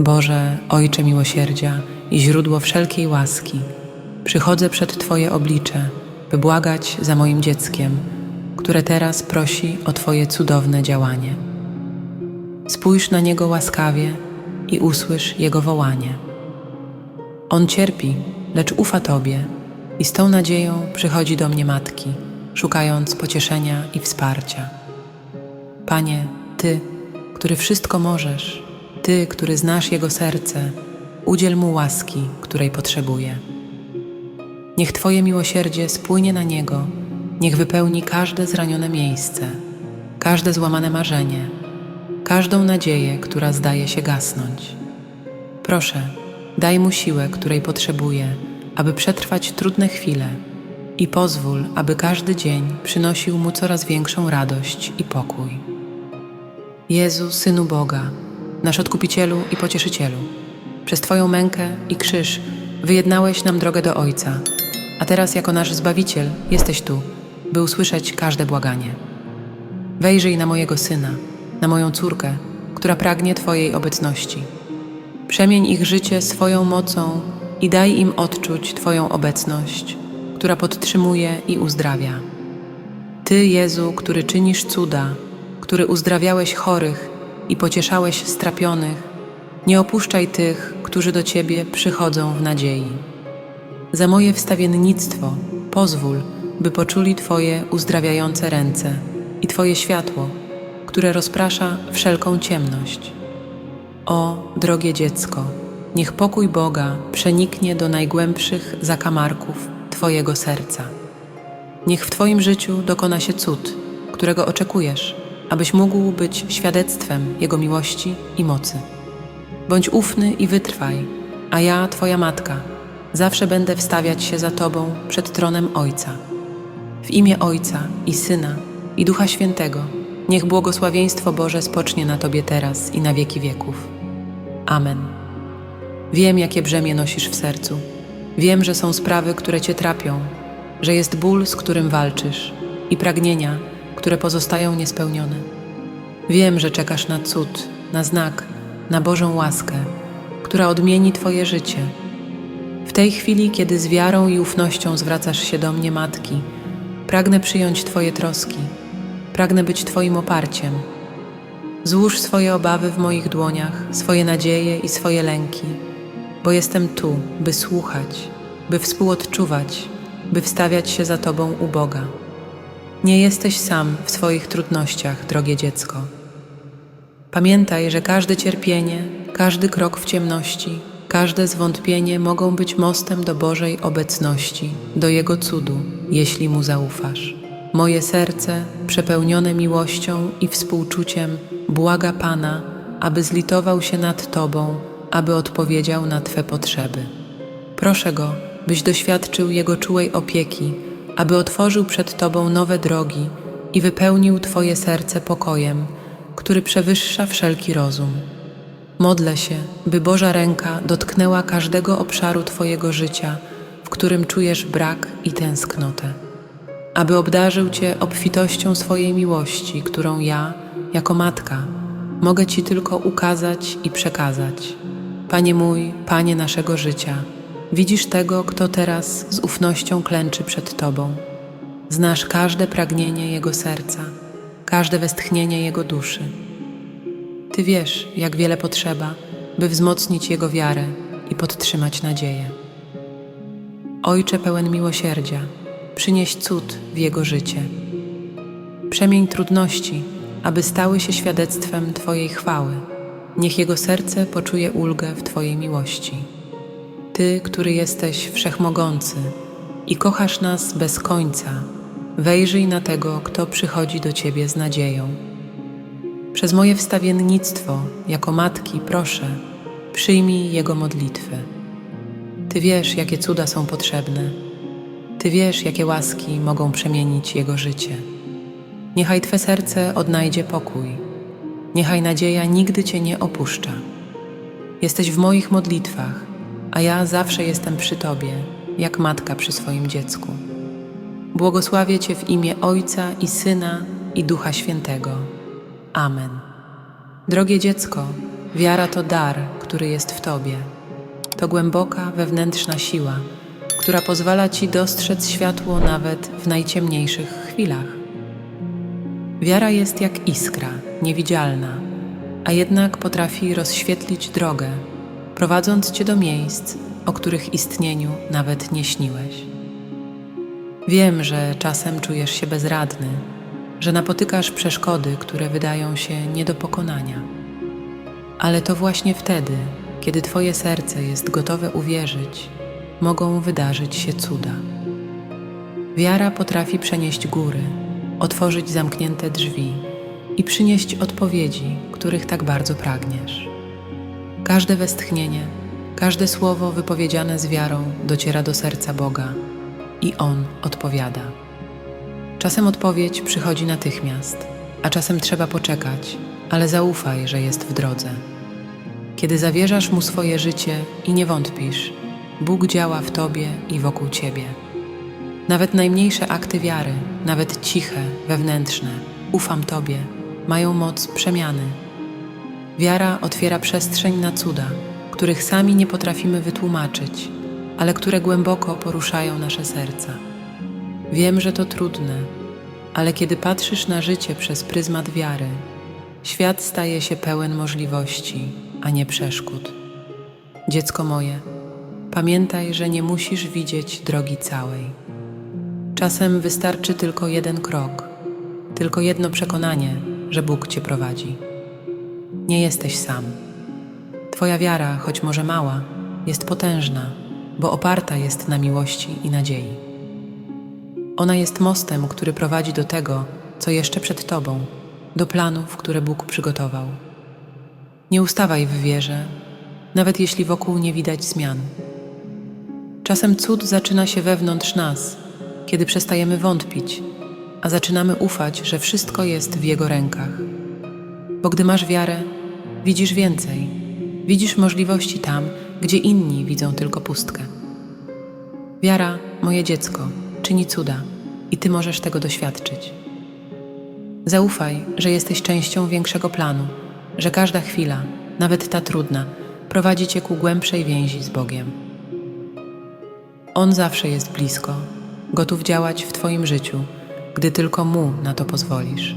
Boże, Ojcze miłosierdzia i źródło wszelkiej łaski, przychodzę przed Twoje oblicze, by błagać za moim dzieckiem, które teraz prosi o Twoje cudowne działanie. Spójrz na niego łaskawie i usłysz jego wołanie. On cierpi, lecz ufa Tobie i z tą nadzieją przychodzi do mnie matki, szukając pocieszenia i wsparcia. Panie, Ty, który wszystko możesz, Ty, który znasz Jego serce, udziel Mu łaski, której potrzebuje. Niech Twoje miłosierdzie spłynie na Niego, niech wypełni każde zranione miejsce, każde złamane marzenie, każdą nadzieję, która zdaje się gasnąć. Proszę, daj Mu siłę, której potrzebuje, aby przetrwać trudne chwile i pozwól, aby każdy dzień przynosił Mu coraz większą radość i pokój. Jezu, Synu Boga, nasz Odkupicielu i Pocieszycielu, przez Twoją mękę i krzyż wyjednałeś nam drogę do Ojca, a teraz jako nasz Zbawiciel jesteś tu, by usłyszeć każde błaganie. Wejrzyj na mojego Syna, na moją córkę, która pragnie Twojej obecności. Przemień ich życie swoją mocą i daj im odczuć Twoją obecność, która podtrzymuje i uzdrawia. Ty, Jezu, który czynisz cuda, który uzdrawiałeś chorych i pocieszałeś strapionych, nie opuszczaj tych, którzy do Ciebie przychodzą w nadziei. Za moje wstawiennictwo pozwól, by poczuli Twoje uzdrawiające ręce i Twoje światło, które rozprasza wszelką ciemność. O, drogie dziecko, niech pokój Boga przeniknie do najgłębszych zakamarków Twojego serca. Niech w Twoim życiu dokona się cud, którego oczekujesz, abyś mógł być świadectwem Jego miłości i mocy. Bądź ufny i wytrwaj, a ja, Twoja matka, zawsze będę wstawiać się za Tobą przed tronem Ojca. W imię Ojca i Syna i Ducha Świętego, niech błogosławieństwo Boże spocznie na Tobie teraz i na wieki wieków. Amen. Wiem, jakie brzemię nosisz w sercu. Wiem, że są sprawy, które Cię trapią, że jest ból, z którym walczysz i pragnienia, które pozostają niespełnione. Wiem, że czekasz na cud, na znak, na Bożą łaskę, która odmieni Twoje życie. W tej chwili, kiedy z wiarą i ufnością zwracasz się do mnie, matki, pragnę przyjąć Twoje troski, pragnę być Twoim oparciem. Złóż swoje obawy w moich dłoniach, swoje nadzieje i swoje lęki, bo jestem tu, by słuchać, by współodczuwać, by wstawiać się za Tobą u Boga. Nie jesteś sam w swoich trudnościach, drogie dziecko. Pamiętaj, że każde cierpienie, każdy krok w ciemności, każde zwątpienie mogą być mostem do Bożej obecności, do Jego cudu, jeśli Mu zaufasz. Moje serce, przepełnione miłością i współczuciem, błaga Pana, aby zlitował się nad Tobą, aby odpowiedział na Twe potrzeby. Proszę Go, byś doświadczył Jego czułej opieki, aby otworzył przed Tobą nowe drogi i wypełnił Twoje serce pokojem, który przewyższa wszelki rozum. Modlę się, by Boża ręka dotknęła każdego obszaru Twojego życia, w którym czujesz brak i tęsknotę, aby obdarzył Cię obfitością swojej miłości, którą ja, jako matka, mogę Ci tylko ukazać i przekazać. Panie mój, Panie naszego życia, widzisz tego, kto teraz z ufnością klęczy przed Tobą. Znasz każde pragnienie Jego serca, każde westchnienie Jego duszy. Ty wiesz, jak wiele potrzeba, by wzmocnić Jego wiarę i podtrzymać nadzieję. Ojcze pełen miłosierdzia, przynieś cud w Jego życie. Przemień trudności, aby stały się świadectwem Twojej chwały. Niech Jego serce poczuje ulgę w Twojej miłości. Ty, który jesteś wszechmogący i kochasz nas bez końca, wejrzyj na tego, kto przychodzi do Ciebie z nadzieją. Przez moje wstawiennictwo jako matki proszę, przyjmij Jego modlitwy. Ty wiesz, jakie cuda są potrzebne. Ty wiesz, jakie łaski mogą przemienić Jego życie. Niechaj Twe serce odnajdzie pokój. Niechaj nadzieja nigdy Cię nie opuszcza. Jesteś w moich modlitwach, a ja zawsze jestem przy Tobie, jak matka przy swoim dziecku. Błogosławię Cię w imię Ojca i Syna i Ducha Świętego. Amen. Drogie dziecko, wiara to dar, który jest w Tobie. To głęboka wewnętrzna siła, która pozwala Ci dostrzec światło nawet w najciemniejszych chwilach. Wiara jest jak iskra, niewidzialna, a jednak potrafi rozświetlić drogę, prowadząc Cię do miejsc, o których istnieniu nawet nie śniłeś. Wiem, że czasem czujesz się bezradny, że napotykasz przeszkody, które wydają się nie do pokonania. Ale to właśnie wtedy, kiedy Twoje serce jest gotowe uwierzyć, mogą wydarzyć się cuda. Wiara potrafi przenieść góry, otworzyć zamknięte drzwi i przynieść odpowiedzi, których tak bardzo pragniesz. Każde westchnienie, każde słowo wypowiedziane z wiarą dociera do serca Boga i On odpowiada. Czasem odpowiedź przychodzi natychmiast, a czasem trzeba poczekać, ale zaufaj, że jest w drodze. Kiedy zawierzasz Mu swoje życie i nie wątpisz, Bóg działa w Tobie i wokół Ciebie. Nawet najmniejsze akty wiary, nawet ciche, wewnętrzne, ufam Tobie, mają moc przemiany. Wiara otwiera przestrzeń na cuda, których sami nie potrafimy wytłumaczyć, ale które głęboko poruszają nasze serca. Wiem, że to trudne, ale kiedy patrzysz na życie przez pryzmat wiary, świat staje się pełen możliwości, a nie przeszkód. Dziecko moje, pamiętaj, że nie musisz widzieć drogi całej. Czasem wystarczy tylko jeden krok, tylko jedno przekonanie, że Bóg cię prowadzi. Nie jesteś sam. Twoja wiara, choć może mała, jest potężna, bo oparta jest na miłości i nadziei. Ona jest mostem, który prowadzi do tego, co jeszcze przed Tobą, do planów, które Bóg przygotował. Nie ustawaj w wierze, nawet jeśli wokół nie widać zmian. Czasem cud zaczyna się wewnątrz nas, kiedy przestajemy wątpić, a zaczynamy ufać, że wszystko jest w Jego rękach. Bo gdy masz wiarę, widzisz więcej, widzisz możliwości tam, gdzie inni widzą tylko pustkę. Wiara, moje dziecko, czyni cuda i Ty możesz tego doświadczyć. Zaufaj, że jesteś częścią większego planu, że każda chwila, nawet ta trudna, prowadzi Cię ku głębszej więzi z Bogiem. On zawsze jest blisko, gotów działać w Twoim życiu, gdy tylko Mu na to pozwolisz.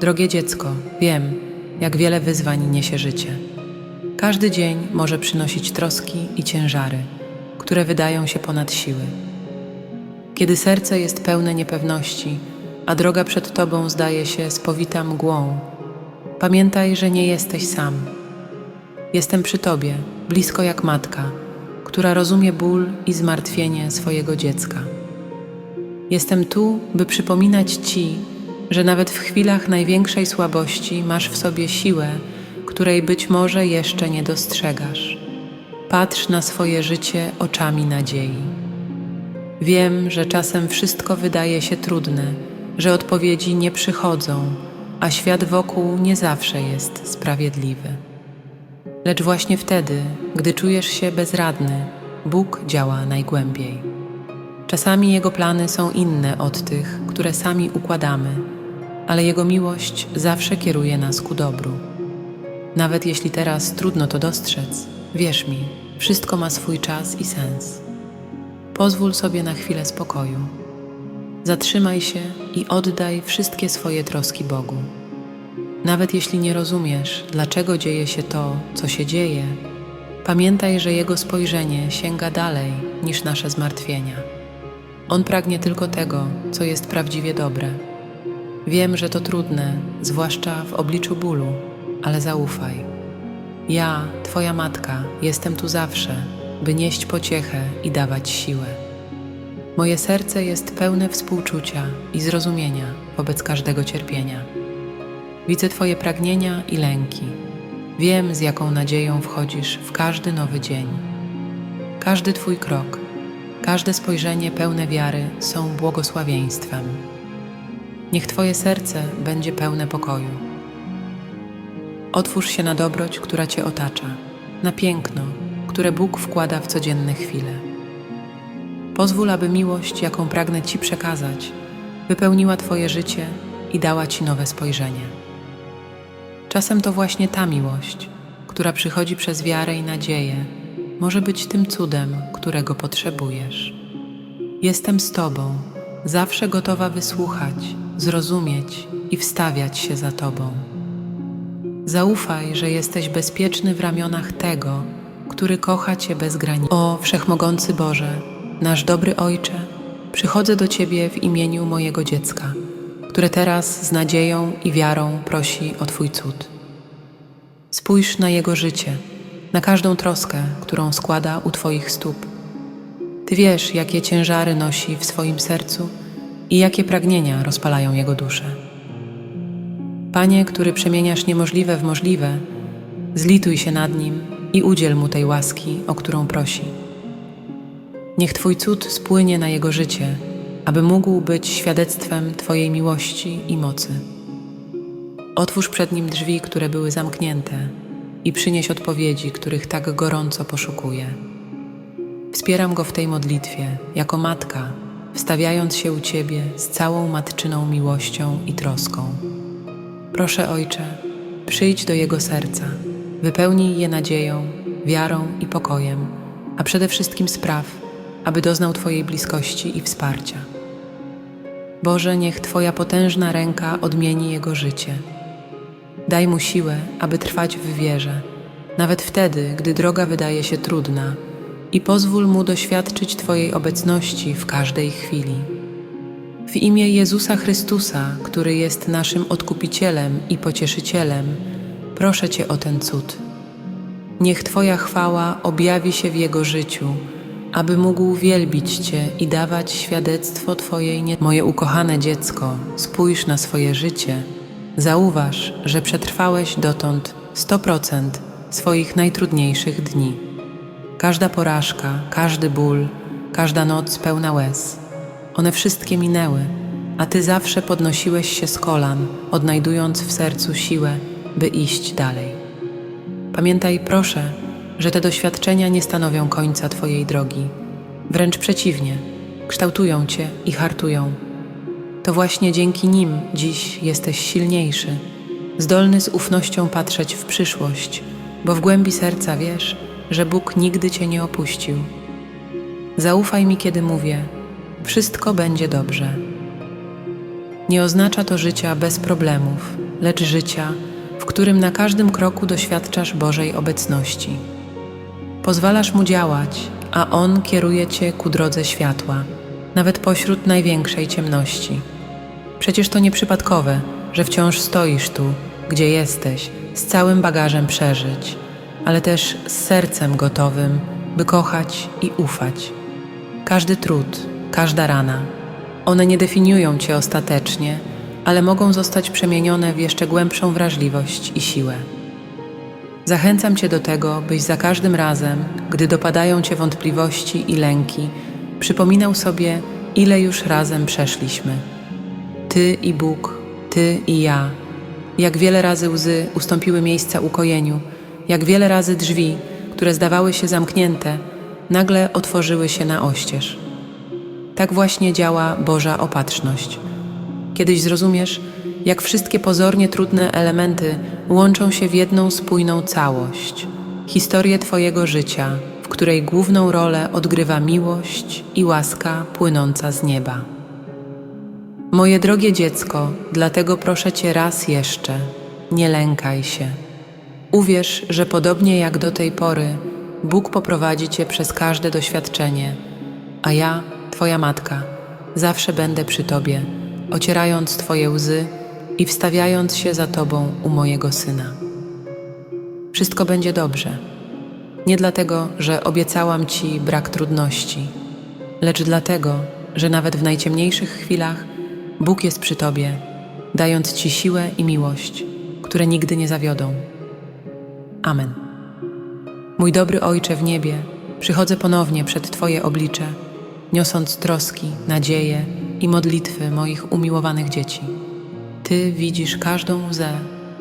Drogie dziecko, wiem, jak wiele wyzwań niesie życie. Każdy dzień może przynosić troski i ciężary, które wydają się ponad siły. Kiedy serce jest pełne niepewności, a droga przed Tobą zdaje się spowita mgłą, pamiętaj, że nie jesteś sam. Jestem przy Tobie, blisko jak matka, która rozumie ból i zmartwienie swojego dziecka. Jestem tu, by przypominać Ci, że nawet w chwilach największej słabości masz w sobie siłę, której być może jeszcze nie dostrzegasz. Patrz na swoje życie oczami nadziei. Wiem, że czasem wszystko wydaje się trudne, że odpowiedzi nie przychodzą, a świat wokół nie zawsze jest sprawiedliwy. Lecz właśnie wtedy, gdy czujesz się bezradny, Bóg działa najgłębiej. Czasami Jego plany są inne od tych, które sami układamy, ale Jego miłość zawsze kieruje nas ku dobru. Nawet jeśli teraz trudno to dostrzec, wierz mi, wszystko ma swój czas i sens. Pozwól sobie na chwilę spokoju. Zatrzymaj się i oddaj wszystkie swoje troski Bogu. Nawet jeśli nie rozumiesz, dlaczego dzieje się to, co się dzieje, pamiętaj, że Jego spojrzenie sięga dalej niż nasze zmartwienia. On pragnie tylko tego, co jest prawdziwie dobre. Wiem, że to trudne, zwłaszcza w obliczu bólu, ale zaufaj. Ja, Twoja matka, jestem tu zawsze, by nieść pociechę i dawać siłę. Moje serce jest pełne współczucia i zrozumienia wobec każdego cierpienia. Widzę Twoje pragnienia i lęki. Wiem, z jaką nadzieją wchodzisz w każdy nowy dzień. Każdy Twój krok, każde spojrzenie pełne wiary są błogosławieństwem. Niech Twoje serce będzie pełne pokoju. Otwórz się na dobroć, która Cię otacza, na piękno, które Bóg wkłada w codzienne chwile. Pozwól, aby miłość, jaką pragnę Ci przekazać, wypełniła Twoje życie i dała Ci nowe spojrzenie. Czasem to właśnie ta miłość, która przychodzi przez wiarę i nadzieję, może być tym cudem, którego potrzebujesz. Jestem z Tobą, zawsze gotowa wysłuchać, zrozumieć i wstawiać się za Tobą. Zaufaj, że jesteś bezpieczny w ramionach tego, który kocha Cię bez granic. O Wszechmogący Boże, nasz dobry Ojcze, przychodzę do Ciebie w imieniu mojego dziecka, które teraz z nadzieją i wiarą prosi o Twój cud. Spójrz na jego życie, na każdą troskę, którą składa u Twoich stóp. Ty wiesz, jakie ciężary nosi w swoim sercu i jakie pragnienia rozpalają jego duszę. Panie, który przemieniasz niemożliwe w możliwe, zlituj się nad nim i udziel mu tej łaski, o którą prosi. Niech Twój cud spłynie na jego życie, aby mógł być świadectwem Twojej miłości i mocy. Otwórz przed nim drzwi, które były zamknięte, i przynieś odpowiedzi, których tak gorąco poszukuje. Wspieram go w tej modlitwie, jako matka, wstawiając się u Ciebie z całą matczyną miłością i troską. Proszę, Ojcze, przyjdź do jego serca, wypełnij je nadzieją, wiarą i pokojem, a przede wszystkim spraw, aby doznał Twojej bliskości i wsparcia. Boże, niech Twoja potężna ręka odmieni jego życie. Daj mu siłę, aby trwać w wierze, nawet wtedy, gdy droga wydaje się trudna, i pozwól mu doświadczyć Twojej obecności w każdej chwili. W imię Jezusa Chrystusa, który jest naszym odkupicielem i pocieszycielem, proszę Cię o ten cud. Niech Twoja chwała objawi się w jego życiu, aby mógł wielbić Cię i dawać świadectwo Twojej nie... Moje ukochane dziecko, spójrz na swoje życie. Zauważ, że przetrwałeś dotąd 100% swoich najtrudniejszych dni. Każda porażka, każdy ból, każda noc pełna łez. One wszystkie minęły, a Ty zawsze podnosiłeś się z kolan, odnajdując w sercu siłę, by iść dalej. Pamiętaj, proszę, że te doświadczenia nie stanowią końca Twojej drogi. Wręcz przeciwnie, kształtują Cię i hartują. To właśnie dzięki nim dziś jesteś silniejszy, zdolny z ufnością patrzeć w przyszłość, bo w głębi serca wiesz, że Bóg nigdy Cię nie opuścił. Zaufaj mi, kiedy mówię: Wszystko będzie dobrze. Nie oznacza to życia bez problemów, lecz życia, w którym na każdym kroku doświadczasz Bożej obecności. Pozwalasz mu działać, a on kieruje cię ku drodze światła, nawet pośród największej ciemności. Przecież to nieprzypadkowe, że wciąż stoisz tu, gdzie jesteś, z całym bagażem przeżyć, ale też z sercem gotowym, by kochać i ufać. Każdy trud, każda rana, one nie definiują cię ostatecznie, ale mogą zostać przemienione w jeszcze głębszą wrażliwość i siłę. Zachęcam Cię do tego, byś za każdym razem, gdy dopadają Cię wątpliwości i lęki, przypominał sobie, ile już razem przeszliśmy. Ty i Bóg, Ty i ja. Jak wiele razy łzy ustąpiły miejsca ukojeniu, jak wiele razy drzwi, które zdawały się zamknięte, nagle otworzyły się na oścież. Tak właśnie działa Boża opatrzność. Kiedyś zrozumiesz, jak wszystkie pozornie trudne elementy łączą się w jedną spójną całość historię Twojego życia, w której główną rolę odgrywa miłość i łaska płynąca z nieba. Moje drogie dziecko, dlatego proszę Cię raz jeszcze, nie lękaj się. Uwierz, że podobnie jak do tej pory, Bóg poprowadzi Cię przez każde doświadczenie, a ja, Twoja matka, zawsze będę przy Tobie, ocierając Twoje łzy i wstawiając się za Tobą u mojego syna. Wszystko będzie dobrze. Nie dlatego, że obiecałam Ci brak trudności, lecz dlatego, że nawet w najciemniejszych chwilach Bóg jest przy Tobie, dając Ci siłę i miłość, które nigdy nie zawiodą. Amen. Mój dobry Ojcze w niebie, przychodzę ponownie przed Twoje oblicze, niosąc troski, nadzieje i modlitwy moich umiłowanych dzieci. Ty widzisz każdą łzę,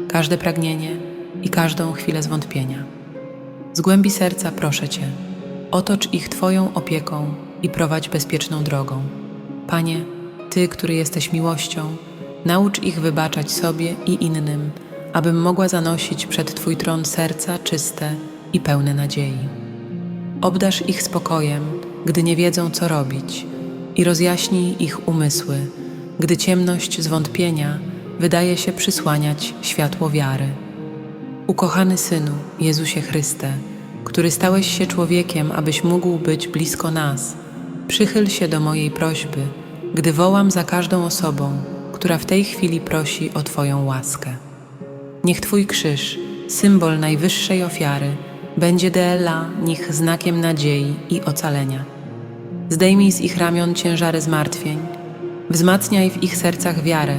każde pragnienie i każdą chwilę zwątpienia. Z głębi serca proszę Cię, otocz ich Twoją opieką i prowadź bezpieczną drogą. Panie, Ty, który jesteś miłością, naucz ich wybaczać sobie i innym, abym mogła zanosić przed Twój tron serca czyste i pełne nadziei. Obdasz ich spokojem, gdy nie wiedzą, co robić, i rozjaśnij ich umysły, gdy ciemność zwątpienia wydaje się przysłaniać światło wiary. Ukochany Synu, Jezusie Chryste, który stałeś się człowiekiem, abyś mógł być blisko nas, przychyl się do mojej prośby, gdy wołam za każdą osobą, która w tej chwili prosi o Twoją łaskę. Niech Twój krzyż, symbol najwyższej ofiary, będzie dla nich znakiem nadziei i ocalenia. Zdejmij z ich ramion ciężary zmartwień, wzmacniaj w ich sercach wiarę,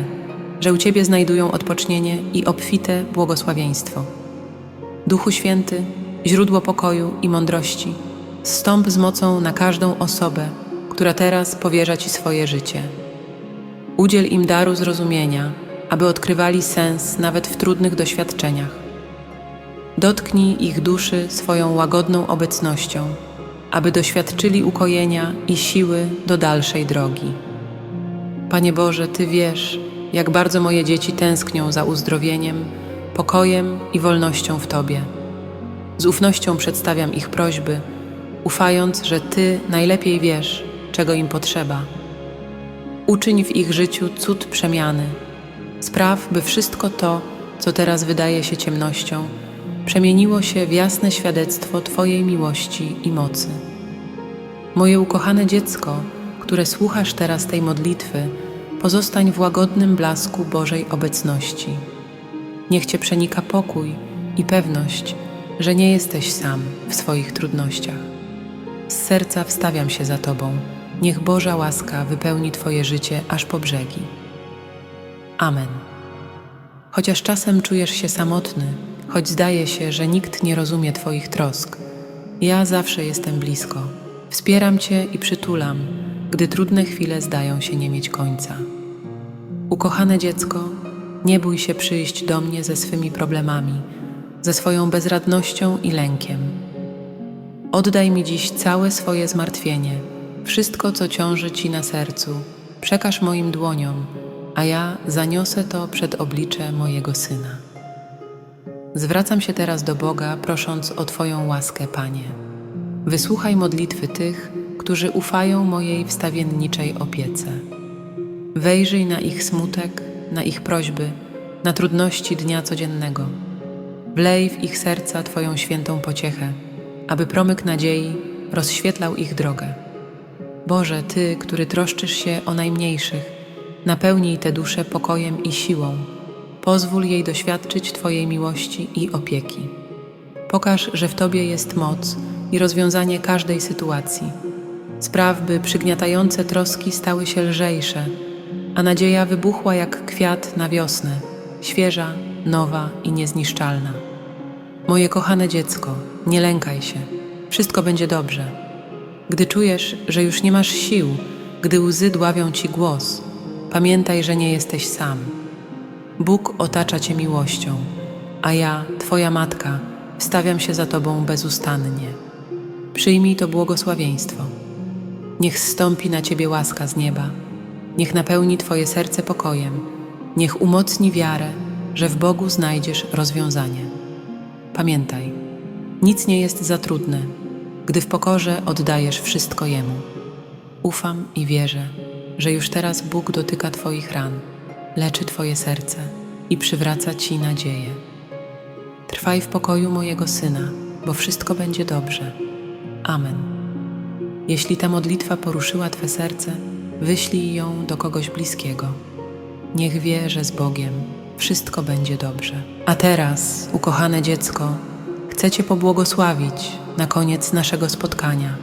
że u Ciebie znajdują odpocznienie i obfite błogosławieństwo. Duchu Święty, źródło pokoju i mądrości, zstąp z mocą na każdą osobę, która teraz powierza Ci swoje życie. Udziel im daru zrozumienia, aby odkrywali sens nawet w trudnych doświadczeniach. Dotknij ich duszy swoją łagodną obecnością, aby doświadczyli ukojenia i siły do dalszej drogi. Panie Boże, Ty wiesz, jak bardzo moje dzieci tęsknią za uzdrowieniem, pokojem i wolnością w Tobie. Z ufnością przedstawiam ich prośby, ufając, że Ty najlepiej wiesz, czego im potrzeba. Uczyń w ich życiu cud przemiany. Spraw, by wszystko to, co teraz wydaje się ciemnością, przemieniło się w jasne świadectwo Twojej miłości i mocy. Moje ukochane dziecko, które słuchasz teraz tej modlitwy, pozostań w łagodnym blasku Bożej obecności. Niech Cię przenika pokój i pewność, że nie jesteś sam w swoich trudnościach. Z serca wstawiam się za Tobą. Niech Boża łaska wypełni Twoje życie aż po brzegi. Amen. Chociaż czasem czujesz się samotny, choć zdaje się, że nikt nie rozumie Twoich trosk, ja zawsze jestem blisko. Wspieram Cię i przytulam, gdy trudne chwile zdają się nie mieć końca. Ukochane dziecko, nie bój się przyjść do mnie ze swymi problemami, ze swoją bezradnością i lękiem. Oddaj mi dziś całe swoje zmartwienie, wszystko, co ciąży Ci na sercu, przekaż moim dłoniom, a ja zaniosę to przed oblicze mojego Syna. Zwracam się teraz do Boga, prosząc o Twoją łaskę, Panie. Wysłuchaj modlitwy tych, którzy ufają mojej wstawienniczej opiece. Wejrzyj na ich smutek, na ich prośby, na trudności dnia codziennego. Wlej w ich serca Twoją świętą pociechę, aby promyk nadziei rozświetlał ich drogę. Boże, Ty, który troszczysz się o najmniejszych, napełnij tę duszę pokojem i siłą. Pozwól jej doświadczyć Twojej miłości i opieki. Pokaż, że w Tobie jest moc i rozwiązanie każdej sytuacji. Spraw, by przygniatające troski stały się lżejsze, a nadzieja wybuchła jak kwiat na wiosnę, świeża, nowa i niezniszczalna. Moje kochane dziecko, nie lękaj się, wszystko będzie dobrze. Gdy czujesz, że już nie masz sił, gdy łzy dławią ci głos, pamiętaj, że nie jesteś sam. Bóg otacza cię miłością, a ja, Twoja matka, wstawiam się za Tobą bezustannie. Przyjmij to błogosławieństwo. Niech zstąpi na Ciebie łaska z nieba, niech napełni Twoje serce pokojem, niech umocni wiarę, że w Bogu znajdziesz rozwiązanie. Pamiętaj, nic nie jest za trudne, gdy w pokorze oddajesz wszystko Jemu. Ufam i wierzę, że już teraz Bóg dotyka Twoich ran, leczy Twoje serce i przywraca Ci nadzieję. Trwaj w pokoju mojego Syna, bo wszystko będzie dobrze. Amen. Jeśli ta modlitwa poruszyła Twe serce, wyślij ją do kogoś bliskiego. Niech wie, że z Bogiem wszystko będzie dobrze. A teraz, ukochane dziecko, chcę Cię pobłogosławić na koniec naszego spotkania.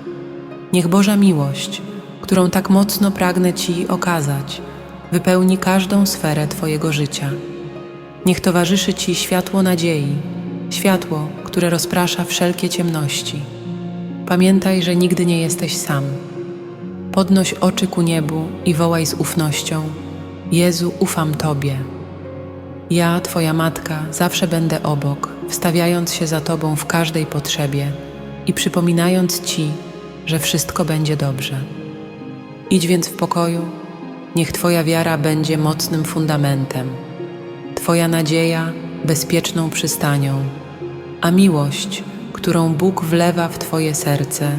Niech Boża miłość, którą tak mocno pragnę Ci okazać, wypełni każdą sferę Twojego życia. Niech towarzyszy Ci światło nadziei, światło, które rozprasza wszelkie ciemności. Pamiętaj, że nigdy nie jesteś sam. Podnoś oczy ku niebu i wołaj z ufnością: Jezu, ufam Tobie. Ja, Twoja matka, zawsze będę obok, wstawiając się za Tobą w każdej potrzebie i przypominając Ci, że wszystko będzie dobrze. Idź więc w pokoju, niech Twoja wiara będzie mocnym fundamentem. Twoja nadzieja bezpieczną przystanią, a miłość, którą Bóg wlewa w Twoje serce,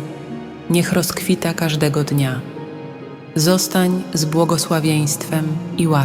niech rozkwita każdego dnia. Zostań z błogosławieństwem i łaską.